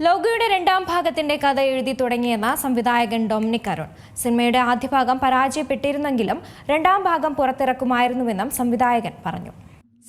ലോകയുടെ രണ്ടാം ഭാഗത്തിന്റെ കഥ എഴുതി തുടങ്ങിയെന്ന സംവിധായകൻ ഡൊമിനിക് അരുൺ. സിനിമയുടെ ആദ്യ ഭാഗം പരാജയപ്പെട്ടിരുന്നെങ്കിലും രണ്ടാം ഭാഗം പുറത്തിറക്കുമായിരുന്നുവെന്നും സംവിധായകൻ പറഞ്ഞു.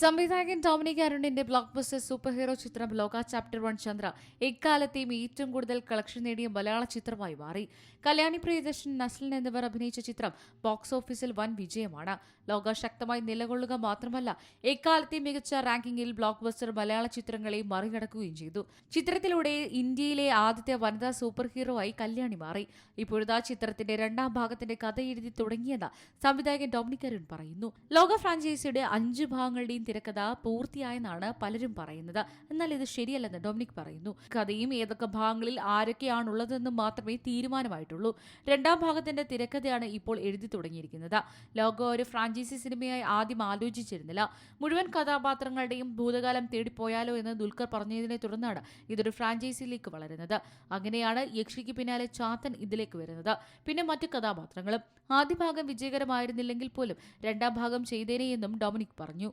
സംവിധായകൻ ഡൊമിനിക് അരുണിന്റെ ബ്ലോക്ക് ബസ്റ്റർ സൂപ്പർ ഹീറോ ചിത്രം ലോക ചാപ്റ്റർ വൺ ചന്ദ്ര എക്കാലത്തെയും ഏറ്റവും കൂടുതൽ കളക്ഷൻ നേടിയ മലയാള ചിത്രമായി മാറി. കല്യാണി പ്രിയദർശൻ നസ്ലിൻ എന്നിവർ അഭിനയിച്ച ചിത്രം ബോക്സ് ഓഫീസിൽ വൻ വിജയമാണ്. ലോക ശക്തമായി നിലകൊള്ളുക മാത്രമല്ല എക്കാലത്തെയും മികച്ച റാങ്കിങ്ങിൽ ബ്ലോക്ക് ബസ്റ്റർ മലയാള ചിത്രങ്ങളെ മറികടക്കുകയും ചെയ്തു. ചിത്രത്തിലൂടെ ഇന്ത്യയിലെ ആദ്യത്തെ വനിതാ സൂപ്പർ ഹീറോ ആയി കല്യാണി മാറി. ഇപ്പോഴത്തെ ചിത്രത്തിന്റെ രണ്ടാം ഭാഗത്തിന്റെ കഥ എഴുതി തുടങ്ങിയെന്ന് സംവിധായകൻ ഡൊമിനിക് അരുൺ പറയുന്നു. ലോക ഫ്രാഞ്ചൈസിയുടെ അഞ്ച് ഭാഗങ്ങളുടെയും തിരക്കഥ പൂർത്തിയായെന്നാണ് പലരും പറയുന്നത്. എന്നാൽ ഇത് ശരിയല്ലെന്ന് ഡൊമിനിക് പറയുന്നു. കഥയും ഏതൊക്കെ ഭാഗങ്ങളിൽ ആരൊക്കെയാണുള്ളതെന്ന് മാത്രമേ തീരുമാനമായിട്ടുള്ളൂ. രണ്ടാം ഭാഗത്തിന്റെ തിരക്കഥയാണ് ഇപ്പോൾ എഴുതി തുടങ്ങിയിരിക്കുന്നത്. ലോക ഒരു ഫ്രാഞ്ചൈസി സിനിമയായി ആദ്യം ആലോചിച്ചിരുന്നില്ല. മുഴുവൻ കഥാപാത്രങ്ങളുടെയും ഭൂതകാലം തേടിപ്പോയാലോ എന്ന് ദുൽഖർ പറഞ്ഞതിനെ തുടർന്നാണ് ഇതൊരു ഫ്രാഞ്ചൈസിയിലേക്ക് വളരുന്നത്. അങ്ങനെയാണ് യക്ഷിക്ക് പിന്നാലെ ചാത്തൻ ഇതിലേക്ക് വരുന്നത്. പിന്നെ മറ്റു കഥാപാത്രങ്ങളും. ആദ്യ ഭാഗം വിജയകരമായിരുന്നില്ലെങ്കിൽ പോലും രണ്ടാം ഭാഗം ചെയ്തേനെയെന്നും ഡൊമിനിക് പറഞ്ഞു.